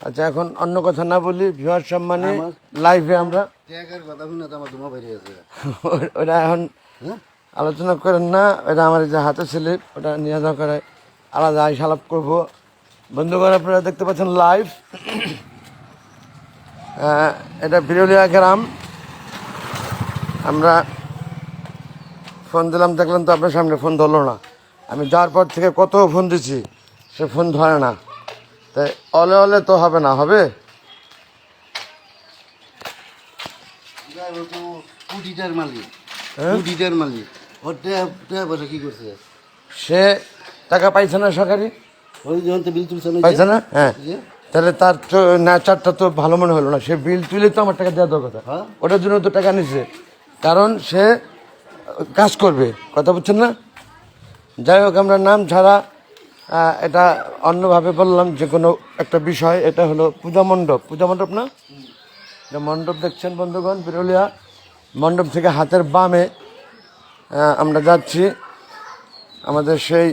আচ্ছা এখন অন্য কথা না বলি ভিউয়ার সম্মানে লাইভে আমরা। ওটা এখন হ্যাঁ? আলোচনা করেন না ওটা আমার যে হাতে স্লিপ ওটা নিয়ে যাওয়া করে। আলাদা আইস আলাপ করব। বন্ধুগণ আপনারা দেখতে পাচ্ছেন লাইভ এটা বিরলিয়া গ্রাম। আমরা ফোন দিলাম দেখলাম তো আপনার সামনে ফোন ধরলো না। আমি যাওয়ার পর থেকে কত ফোন দিচ্ছি সে ফোন ধরে না। তাই অলে অলে তো হবে না হবে? হ্যাঁ? সে টাকা পাইছে না সরকারি? ওই যখন তো বিল তুলছে পাইছে না? হ্যাঁ। তাহলে তার তো নেচারটা তো ভালো মনে হলো না। সে বিল তুলে তো আমার টাকা দেওয়া দরকার হ্যাঁ। ওটার জন্য তো টাকা নিছে। কারণ সে কাজ করবে। কথা বুঝছেন না? যাই হোক আমরা নাম ছাড়া এটা অন্যভাবে বললাম যে কোনো একটা বিষয়, এটা হলো পূজা মণ্ডপ। পূজা মণ্ডপ না? মণ্ডপ দেখছেন বন্ধুগণ, বিরলিয়া? মণ্ডপ থেকে হাতের বামে আমরা যাচ্ছি। আমাদের সেই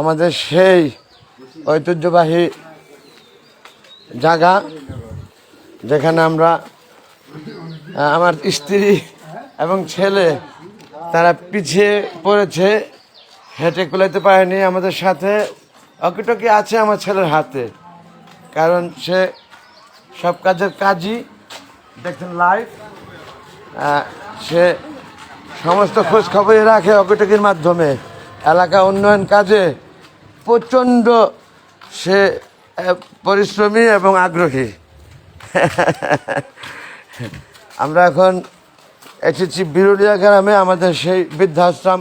আমাদের সেই ঐতিহ্যবাহী জায়গা, যেখানে আমরা আমার স্ত্রী এবং ছেলে তারা পিছিয়ে পড়েছে হেঁটে কুলাইতে পারেনি আমাদের সাথে। অকিটকি আছে আমার ছেলের হাতে, কারণ সে সব কাজের কাজই দেখছেন লাইভ সে সমস্ত খোঁজ খবরই রাখে অকিটকির মাধ্যমে। এলাকা উন্নয়ন কাজে প্রচণ্ড সে পরিশ্রমী এবং আগ্রহী। আমরা এখন এসেছি বিরুলিয়া গ্রামে আমাদের সেই বৃদ্ধাশ্রম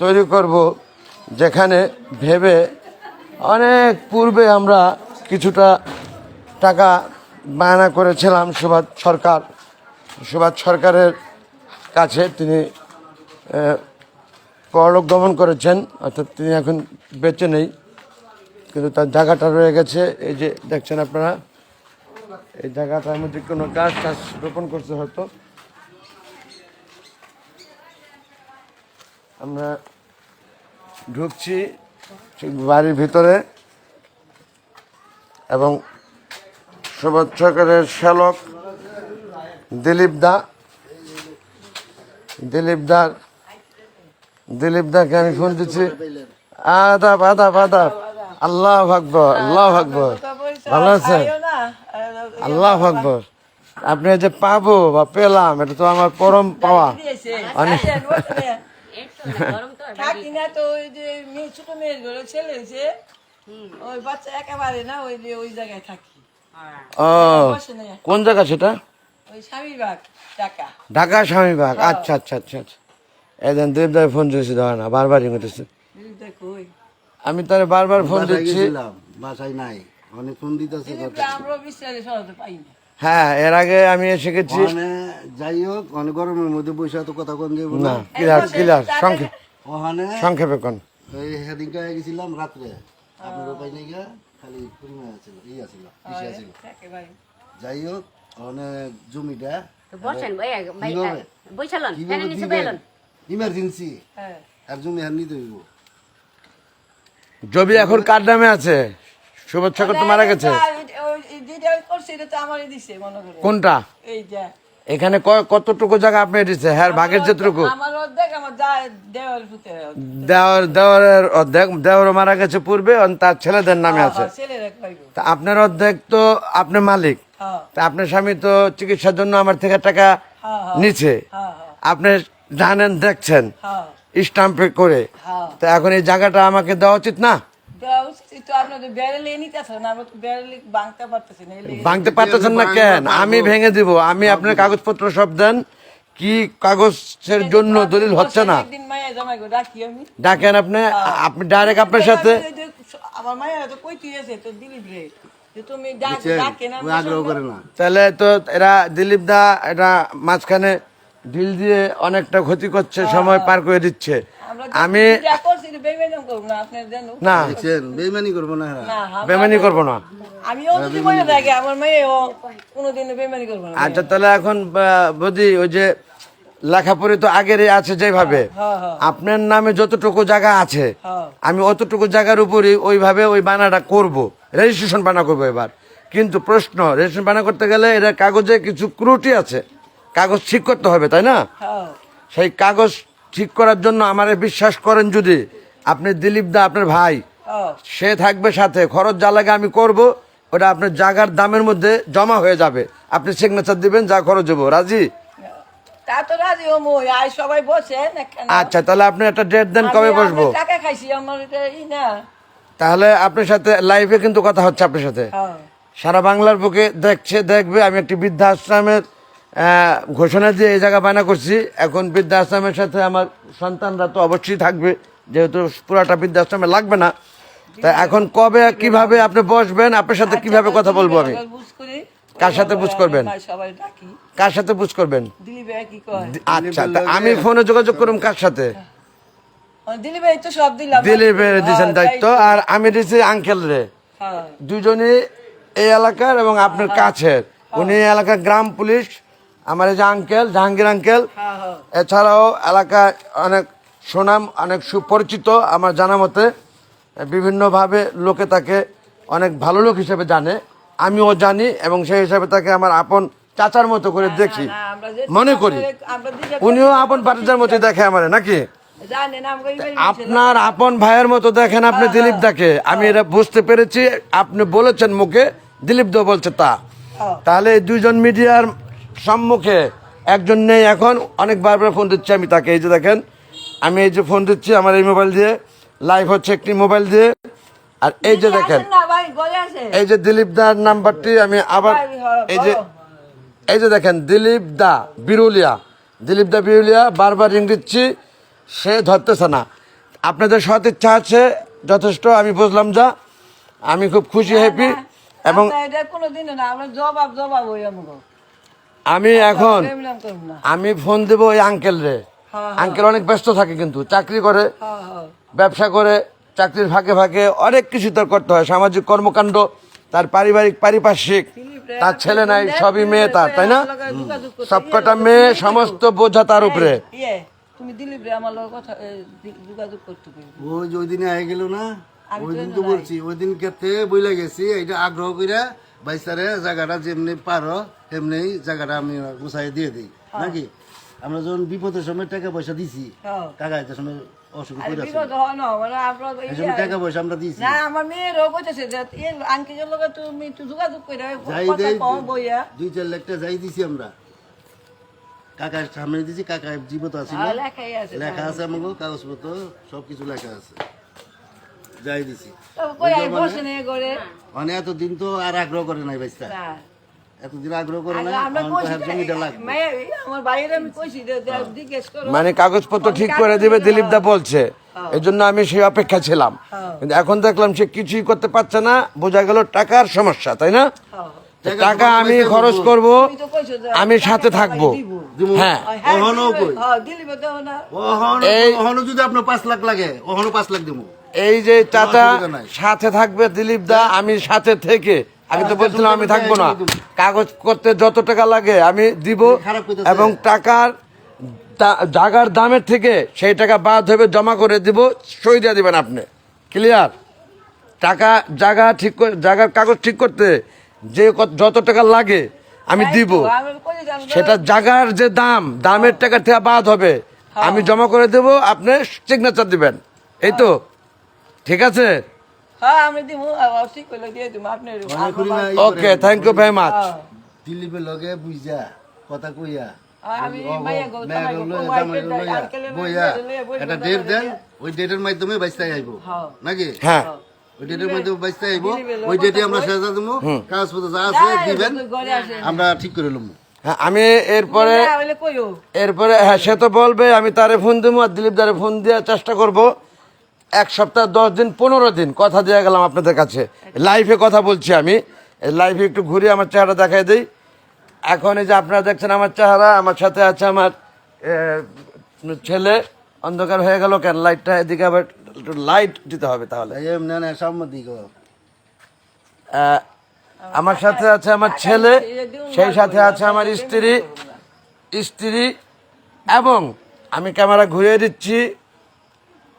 তৈরি করব, যেখানে ভেবে অনেক পূর্বে আমরা কিছুটা টাকা বায়না করেছিলাম সুভাষ সরকার। সুভাষ সরকারের কাছে তিনি পরলোক গমন করেছেন, অর্থাৎ তিনি এখন বেঁচে নেই, কিন্তু তার জায়গাটা রয়ে গেছে। এই যে দেখছেন আপনারা, এই জায়গাটার মধ্যে কোনো গাছ টাছ রোপণ করতে হতো আমরা ঢুকছি বাড়ির ভিতরে এবং সুভাষ সরকারের শ্যালক দিলীপ দা। দিলীপ দার, দিলীপ দাকে আমি ফোন দিচ্ছি। আদাব আদাব আদাব। আল্লাহ আকবর আল্লাহ আকবর। ভালো আছেন? আল্লাহ আকবর। আপনি যে পাবো বা পেলাম, এটা তো আমার পরম পাওয়া। অনেক থাকি না তো ওই যে মেয়ে ছোট মেয়ের ঘরে ছেলে হয়েছে ওই বাচ্চা একেবারে না ওই যে ওই জায়গায় থাকি। ও কোন জায়গা সেটা? ওই স্বামীর বাগ টাকা ঢাকা স্বামীবাগ আচ্ছা আচ্ছা আচ্ছা আচ্ছা। এদিন দেবদায় ফোন দিয়েছি ধরে না বারবারই করতেছে। দেখো ওই আমি তার বারবার ফোন দিচ্ছি। বাসায় নাই। অনেক ফোন দিতেছে আমরা বিস্তারে সরাতে পাই না। হ্যাঁ এর আগে আমি এসে গেছি। ওখানে যাই হোক অনেক গরমের মধ্যে বসে তো কথা কোন যাব না না ক্লিয়ার ক্লিয়ার সংক্ষেপ। ওখানে সংক্ষেপে কোন? ওই গেছিলাম রাত্রে। আপনার উপায় নেই গা খালি আছিল ই আছিল আছিল। যাই হোক অনেক জমিটা বসেন? বৈশালন ইমার্জেন্সি হ্যাঁ। আর জমি হার নিতে হইব। জবি এখন কার নামে আছে? সুবোধ ঠাকুর তো মারা গেছে যেটা করছে এটা তো আমারই দিছে মনে করে কোনটা? এখানে কতটুকু জায়গা আপনি দিচ্ছে হ্যাঁ ভাগের যেটুকু। আমার অর্ধেক আমার দেওয়ার পুতে দেওয়ার অর্ধেক দেওয়ার মারা গেছে পূর্বে তার ছেলেদের নামে আছে। তা আপনার অর্ধেক তো আপনি মালিক। হ্যাঁ। তা আপনার স্বামী তো চিকিৎসার জন্য আমার থেকে টাকা হ্যাঁ, হ্যাঁ। নিচ্ছে হ্যাঁ হ্যাঁ। আপনি জানেন দেখছেন। হ্যাঁ। স্টাম্পে করে। হ্যাঁ। তা এখন এই জায়গাটা আমাকে দেওয়া উচিত না? ভাঙতে পারতেছেন না কেন? আমি ভেঙে দিব। আমি আপনার কাগজপত্র সব দেন। কি কাগজের জন্য দলিল হচ্ছে না? ডাকেন আপনি। আপনি ডাইরেক্ট আপনার সাথে তাহলে তো এরা দিলীপ দা এটা মাঝখানে ঢিল দিয়ে অনেকটা ক্ষতি করছে সময় পার করে দিচ্ছে। আমি না বেমানি করব না বেমানি করব না। আচ্ছা তাহলে এখন বৌদি ওই যে লেখাপড়ি তো আগেরই আছে যেভাবে। হ্যাঁ, হ্যাঁ। আপনার নামে যতটুকু জায়গা আছে হ্যাঁ। আমি অতটুকু জায়গার উপরই ওইভাবে ওই বানাটা করব রেজিস্ট্রেশন বানা করব এবার। কিন্তু প্রশ্ন রেজিস্ট্রেশন বানা করতে গেলে এটা কাগজে কিছু ক্রুটি আছে। কাগজ ঠিক করতে হবে তাই না? হ্যাঁ। সেই কাগজ ঠিক করার জন্য আমারে বিশ্বাস করেন যদি আপনি দিলীপ দা আপনার ভাই হ্যাঁ। সে থাকবে সাথে খরচ যা লাগে আমি করব ওটা আপনার জায়গার দামের মধ্যে জমা হয়ে যাবে। আপনি সিগনেচার দিবেন যা খরচ হব। রাজি? আচ্ছা তাহলে আপনি একটা ডেট দেন কবে বসবো? তাহলে আপনার সাথে লাইভে কিন্তু কথা হচ্ছে আপনার সাথে। হ্যাঁ। সারা বাংলার বুকে দেখছে দেখবে আমি একটি বৃদ্ধাশ্রমের ঘোষণা দিয়ে এই জায়গা বায়না করছি। এখন বৃদ্ধাশ্রমের সাথে আমার সন্তানরা তো অবশ্যই থাকবে যেহেতু পুরাটা বৃদ্ধাশ্রমে লাগবে না। তা এখন কবে কীভাবে আপনি বসবেন? আপনার সাথে কীভাবে আচ্ছা, কথা বলব আমি? করি। সাথে বুঝ করবেন? কার সাথে বুঝ করবেন? দিলীপ ভাই কি কয় আচ্ছা তা আমি ফোনে যোগাযোগ করুম কার সাথে? ও, দিলীপ ভাই তো সব দিলাম। দিলীপের দিয়েছেন হ্যাঁ, দায়িত্ব আর আমি দিয়েছি আঙ্কেল রে। হ্যাঁ। দুজনই এই এলাকার এবং আপনার কাছের। উনি এই এলাকার গ্রাম পুলিশ আমার এই যে আঙ্কেল জাহাঙ্গীর আঙ্কেল হ্যাঁ হ্যাঁ। এছাড়াও এলাকায় অনেক সুনাম অনেক সুপরিচিত আমার জানা মতে বিভিন্নভাবে লোকে তাকে অনেক ভালো লোক হিসেবে জানে। আমিও জানি এবং সেই হিসাবে তাকে আমার আপন চাচার মতো করে দেখি। না, আমরা যে- মনে করি। উনিও আপন পাটিজার মতো দেখে আমার নাকি? আপনার আপন ভাইয়ের মতো দেখেন আপনি দিলীপ দাকে। আমি এটা বুঝতে পেরেছি আপনি বলেছেন মুখে দিলীপ দা বলছে তা। হ্যাঁ। তাহলে এই দুইজন মিডিয়ার সম্মুখে একজন নেই এখন অনেক বারবার ফোন দিচ্ছি আমি তাকে। এই যে দেখেন আমি এই যে ফোন দিচ্ছি আমার এই মোবাইল দিয়ে লাইভ হচ্ছে একটি মোবাইল দিয়ে। আর এই যে দেখেন এই যে দিলীপ দার নাম্বারটি আমি আবার হ্যাঁ, এই যে এই যে দেখেন দিলীপ দা বিরুলিয়া। দিলীপ দা বিরুলিয়া বারবার রিং দিচ্ছি সে ধরতেছে না। আপনাদের সৎ ইচ্ছা আছে যথেষ্ট আমি বুঝলাম যা। আমি খুব খুশি হ্যাপি এবং না আমরা জবাব জবাব আমি এখন আমি ফোন দেবো ওই আঙ্কেল রে। আঙ্কেল অনেক ব্যস্ত থাকে কিন্তু চাকরি করে হ্যাঁ হ্যাঁ ব্যবসা করে চাকরির ফাঁকে ফাঁকে অনেক কিছু তার করতে হয়। সামাজিক কর্মকাণ্ড তার পারিবারিক পারিপার্শ্বিক তার ছেলে নাই সবই মেয়ে তার তাই না? সবকটা মেয়ে সমস্ত বোঝা তার উপরে। ইয়ে তুমি দিলীপ রে আমার কথা যোগাযোগ করতে ওই যে ওই দিনে আগে গেল না? ওই দিন তো বলছি ওই দিন ক্ষেত্রে বইলে গেছি এইটা আগ্রহ করে বাইসারে জায়গাটা যেমনি পারো তেমনি জায়গাটা আমি গুছাই দিয়ে দিই। নাকি? আমরা যখন বিপদের সময় টাকা পয়সা দিছি হ্যাঁ। কাকা সময় করে হয় মানে ইয়ে- টাকা পয়সা আমরা দিছি। না আমার লগে তুমি একটু যোগাযোগ করে যাই দেই দুই চার লাখ টাকা যাই দিছি আমরা। কাকার সামনে দিছি কাকা জীবত আর আছে লেখা আছে আমাকে কাগজপত্র সবকিছু লেখা আছে। যাই দিছি তবে কই আই বসে নে করে মানে এতদিন তো আর আগ্রহ করে নাই বাইস্তা। হ্যাঁ মানে কাগজপত্র ঠিক করে দিবে দিলীপ দা বলছে। এই জন্য আমি সেই অপেক্ষা ছিলাম। হ্যাঁ। কিন্তু এখন দেখলাম সে কিছুই করতে পারছে না। বোঝা গেল টাকার সমস্যা তাই না? হ্যাঁ। টাকা আমি খরচ করব আমি সাথে থাকব। হ্যাঁ। হ্যাঁ। হ্যাঁ এই- যদি আপনার পাঁচ লাখ লাগে ওহনো পাঁচ লাখ দেবো। এই যে চাচা সাথে থাকবে দিলীপ দা আমি সাথে থেকে। আমি তো বলছিলাম আমি থাকব না। কাগজ করতে যত টাকা লাগে আমি দিব এবং টাকার দা- জাগার দামের থেকে সেই টাকা বাদ হবে জমা করে দিব সই দিয়ে দিবেন আপনি। ক্লিয়ার টাকা জায়গা ঠিক করে জায়গার কাগজ ঠিক করতে যে যত টাকা লাগে আমি দিব। সেটা জাগার যে দাম দামের টাকা থেকে বাদ হবে। আমি জমা করে দেব আপনি সিগনেচার দিবেন। এই তো? ঠিক আছে? হ্যাঁ okay thank you very much দিলীপের লগে বুঝা কথা কইয়া। একটা ডেট দেন ওই ডেটের মাধ্যমে বাইসতে আইব। হ্যাঁ। নাকি? হ্যাঁ। ওই ডেটের মাধ্যমে বাইসতে আইব। ওই ডেটে আমরা কই। দেবো কাগজপত্র যা আছে দিবেন। আমরা ঠিক করে লমু। হ্যাঁ আমি এরপরে। এরপরে হ্যাঁ সে তো বলবে আমি তারে ফোন দেবো আর দিলীপ দারে ফোন দেওয়ার চেষ্টা করব। এক সপ্তাহ দশ দিন পনেরো দিন কথা দিয়ে গেলাম আপনাদের কাছে। লাইভে কথা বলছি আমি। লাইভে একটু ঘুরে আমার চেহারা দেখাই দিই। এখন এই যে আপনারা দেখছেন আমার চেহারা আমার সাথে আছে আমার ছেলে। অন্ধকার হয়ে গেল কেন? লাইটটা এদিকে আবার একটু লাইট দিতে হবে তাহলে। আমার সাথে আছে আমার ছেলে সেই সাথে আছে আমার স্ত্রী। স্ত্রী এবং আমি ক্যামেরা ঘুরিয়ে দিচ্ছি।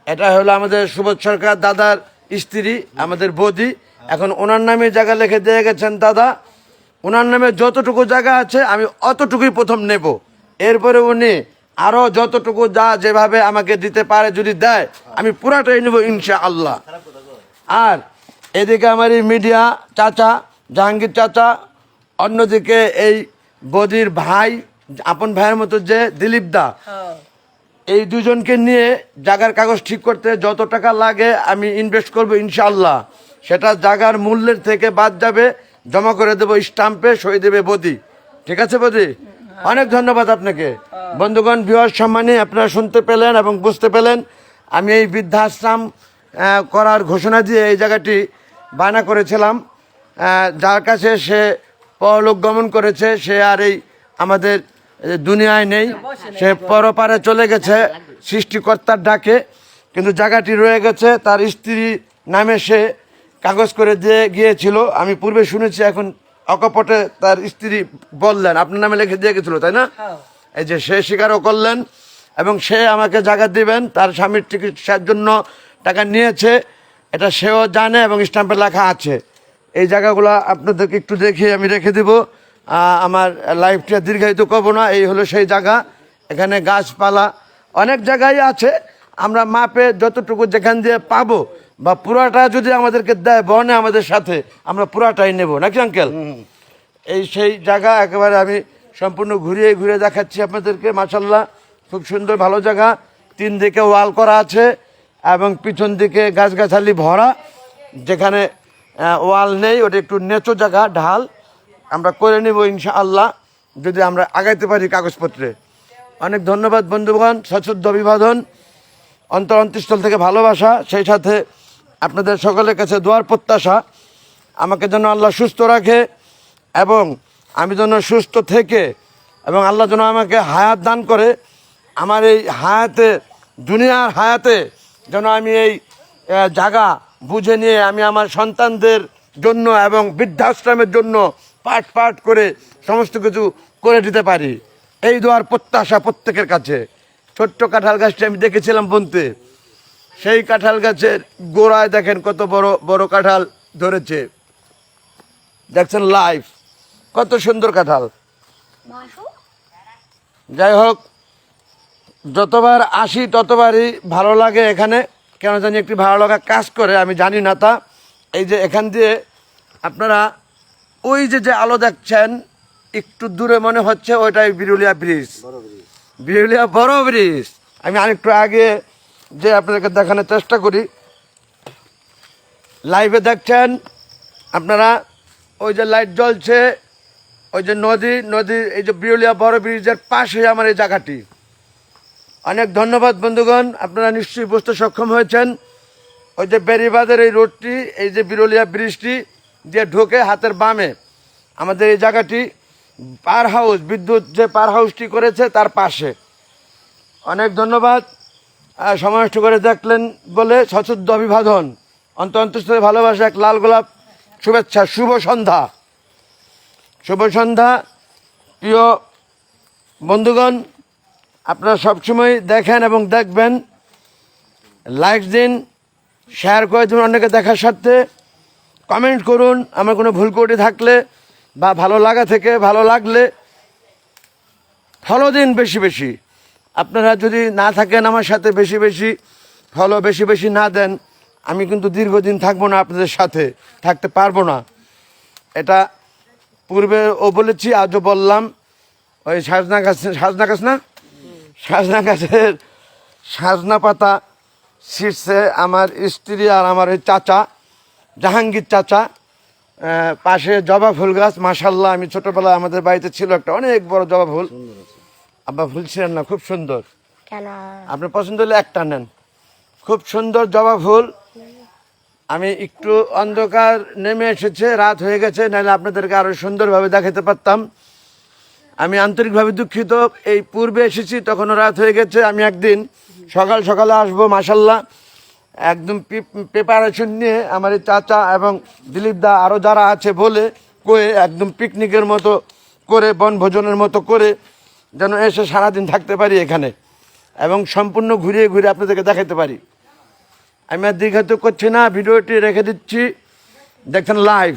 এটা হলো আমাদের সুবোধ সরকার দাদার স্ত্রী, আমাদের বৌদি। এখন ওনার নামে জায়গা লিখে দিয়ে গেছেন দাদা। ওনার নামে যতটুকু জায়গা আছে, আমি অতটুকুই প্রথম নেব। এরপরে উনি আরও যতটুকু যা যেভাবে আমাকে দিতে পারে, যদি দেয়, আমি পুরাটাই নেব ইনশা আল্লাহ আর এদিকে আমার এই মিডিয়া চাচা, জাহাঙ্গীর চাচা, অন্যদিকে এই বদির ভাই, আপন ভাইয়ের মতো যে দিলীপ দা। হ্যাঁ। এই দুজনকে নিয়ে জাগার কাগজ ঠিক করতে যত টাকা লাগে আমি ইনভেস্ট করব ইনশাল্লাহ সেটা জাগার মূল্যের থেকে বাদ যাবে, জমা করে দেবো স্টাম্পে, সই দেবে বদি। ঠিক আছে বদি? অনেক ধন্যবাদ আপনাকে। বন্ধুগণ বিহার সম্মানে আপনারা শুনতে পেলেন এবং বুঝতে পেলেন, আমি এই বৃদ্ধাশ্রম করার ঘোষণা দিয়ে এই জায়গাটি বায়না করেছিলাম। যার কাছে সে পরলোক গমন করেছে, সে আর এই আমাদের দুনিয়ায় নেই। সে পরপারে চলে গেছে সৃষ্টিকর্তার ডাকে। কিন্তু জায়গাটি রয়ে গেছে তার স্ত্রী নামে সে কাগজ করে দিয়ে গিয়েছিল। আমি পূর্বে শুনেছি এখন অকপটে তার স্ত্রী বললেন। আপনার নামে লিখে দিয়ে গেছিল তাই না? হ্যাঁ। এই যে সে স্বীকারও করলেন এবং সে আমাকে জায়গা দিবেন। তার স্বামীর চিকিৎসার জন্য টাকা নিয়েছে। এটা সেও জানে এবং স্ট্যাম্পে লেখা আছে। এই জায়গাগুলো আপনাদেরকে একটু দেখিয়ে আমি রেখে দিব। আমার লাইফটা দীর্ঘায়িত করব না এই হলো সেই জায়গা। এখানে গাছপালা অনেক জায়গায় আছে। আমরা মাপে যতটুকু যেখান দিয়ে পাবো বা পুরাটা যদি আমাদেরকে দেয় বনে আমাদের সাথে আমরা পুরাটাই নেব। নাকি আঙ্কেল? এই সেই জায়গা একেবারে আমি সম্পূর্ণ ঘুরিয়ে ঘুরে দেখাচ্ছি আপনাদেরকে মাসাল্লাহ খুব সুন্দর ভালো জায়গা। তিন দিকে ওয়াল করা আছে এবং পিছন দিকে গাছগাছালি ভরা। যেখানে ওয়াল নেই ওটা একটু নেচো জায়গা ঢাল। আমরা করে নিব ইনশাআল্লাহ, যদি আমরা আগাইতে পারি কাগজপত্রে। অনেক ধন্যবাদ বন্ধুগণ সশ্রদ্ধ অভিবাদন অন্তর অন্তঃস্থল থেকে ভালোবাসা, সেই সাথে আপনাদের সকলের কাছে দোয়ার প্রত্যাশা। আমাকে যেন আল্লাহ সুস্থ রাখে এবং আমি যেন সুস্থ থেকে এবং আল্লাহ যেন আমাকে হায়াত দান করে। আমার এই হায়াতে, দুনিয়ার হায়াতে যেন আমি এই জায়গা বুঝে নিয়ে আমি আমার সন্তানদের জন্য এবং বৃদ্ধাশ্রমের জন্য পাঠ পাঠ করে সমস্ত কিছু করে দিতে পারি। এই দোয়ার প্রত্যাশা প্রত্যেকের কাছে। ছোট্ট কাঁঠাল গাছটি আমি দেখেছিলাম বনতে। সেই কাঁঠাল গাছের গোড়ায় দেখেন কত বড় বড় কাঁঠাল ধরেছে। দেখছেন লাইফ কত সুন্দর কাঁঠাল। যাই হোক যতবার আসি ততবারই ভালো লাগে এখানে। কেন জানি একটি ভালো লাগা কাজ করে আমি জানি না তা। এই যে এখান দিয়ে আপনারা ওই যে যে আলো দেখছেন একটু দূরে মনে হচ্ছে ওইটাই বিরুলিয়া ব্রিজ। বিরুলিয়া বড় ব্রিজ। আমি আরেকটু আগে যে আপনাদেরকে দেখানোর চেষ্টা করি লাইভে দেখছেন আপনারা ওই যে লাইট জ্বলছে ওই যে নদী নদী এই যে বিরুলিয়া বড় ব্রিজের পাশে আমার এই জায়গাটি। অনেক ধন্যবাদ বন্ধুগণ আপনারা নিশ্চয়ই বুঝতে সক্ষম হয়েছেন। ওই যে বেরিবাদের এই রোডটি এই যে বিরুলিয়া ব্রিজটি দিয়ে ঢোকে হাতের বামে। আমাদের এই জায়গাটি পার হাউস, বিদ্যুৎ যে পার হাউসটি করেছে তার পাশে। অনেক ধন্যবাদ। সময় করে দেখলেন বলে সচুদ্ধ অভিবাদন। অন্ত অন্তস্থলে ভালোবাসা, এক লাল গোলাপ, শুভেচ্ছা, শুভ সন্ধ্যা। শুভ সন্ধ্যা, প্রিয় বন্ধুগণ, আপনারা সবসময় দেখেন এবং দেখবেন। লাইক দিন শেয়ার করে দিন অন্যকে দেখার সাথে কমেন্ট করুন, আমার কোনো ভুল করে থাকলে বা ভালো লাগা থেকে ভালো লাগলে ফলো দিন বেশি বেশি। আপনারা যদি না থাকেন আমার সাথে বেশি বেশি ফলো বেশি বেশি না দেন, আমি কিন্তু দীর্ঘদিন থাকব না আপনাদের সাথে, থাকতে পারব না। এটা পূর্বে ও বলেছি, আজও বললাম, ওই সাজনা গাছ সাজনা গাছ না? সাজনা গাছের সাজনা পাতা শীর্ষে আমার স্ত্রী আর আমার ওই চাচা। জাহাঙ্গীর চাচা পাশে জবা ফুল গাছ মাসাল্লাহ আমি ছোটবেলায় আমাদের বাড়িতে ছিল একটা অনেক বড় জবা ফুল। আব্বা ফুল ছিলেন না খুব সুন্দর। কেন? আপনি পছন্দ হলে একটা নেন। খুব সুন্দর জবা ফুল। আমি একটু অন্ধকার নেমে এসেছে রাত হয়ে গেছে নাহলে আপনাদেরকে আরও সুন্দরভাবে দেখাতে পারতাম। আমি আন্তরিকভাবে দুঃখিত এই পূর্বে এসেছি তখনও রাত হয়ে গেছে আমি একদিন সকাল সকালে আসব মাসাল্লাহ একদম প্রিপারেশন নিয়ে আমার চাচা এবং দিলীপ দা আরও যারা আছে বলে কয়ে একদম পিকনিকের মতো করে, বনভোজনের মতো করে যেন এসে সারাদিন থাকতে পারি এখানে এবং সম্পূর্ণ ঘুরিয়ে ঘুরে আপনাদেরকে দেখাতে পারি। আমি আর দীর্ঘাত করছি না, ভিডিওটি রেখে দিচ্ছি। দেখছেন লাইভ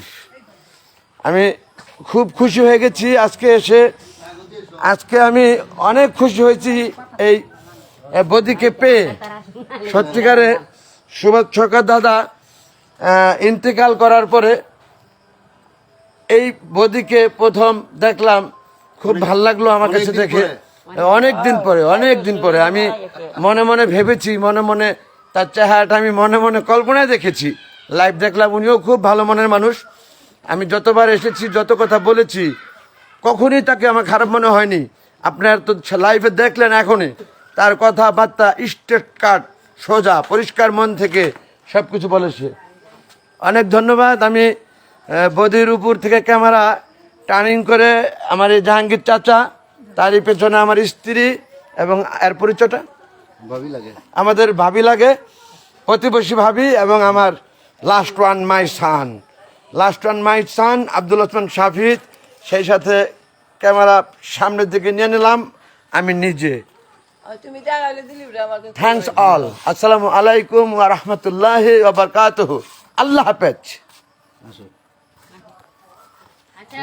আমি খুব খুশি হয়ে গেছি আজকে এসে। আজকে আমি অনেক খুশি হয়েছি এই বদিকে পেয়ে। সত্যিকারে সুভাষ সরকার দাদা ইন্তেকাল করার পরে এই বদিকে প্রথম দেখলাম খুব ভালো লাগল আমার কাছে দেখে। অনেক দিন পরে অনেক দিন পরে। আমি মনে মনে ভেবেছি মনে মনে তার চেহারাটা আমি মনে মনে কল্পনায় দেখেছি। লাইভ দেখলাম উনিও খুব ভালো মনের মানুষ। আমি যতবার এসেছি যত কথা বলেছি কখনই তাকে আমার খারাপ মনে হয়নি। আপনার তো লাইভে দেখলেন এখনই। তার কথাবার্তা স্টেট কার্ড সোজা পরিষ্কার মন থেকে সব কিছু বলেছে। অনেক ধন্যবাদ। আমি বদির উপর থেকে ক্যামেরা টার্নিং করে আমার এই জাহাঙ্গীর চাচা তারই পেছনে আমার স্ত্রী এবং এর পরিচয়টা? ভাবি লাগে। আমাদের ভাবি লাগে প্রতিবেশী ভাবি এবং আমার last one my son last one my son Abdul Osman Shafid সেই সাথে ক্যামেরা সামনের দিকে নিয়ে নিলাম। আমি নিজে। থ্যাংকস অল আসসালামু আলাইকুম ওয়া রাহমাতুল্লাহি ওয়া বারাকাতুহু আল্লাহ হাফেজ। আচ্ছা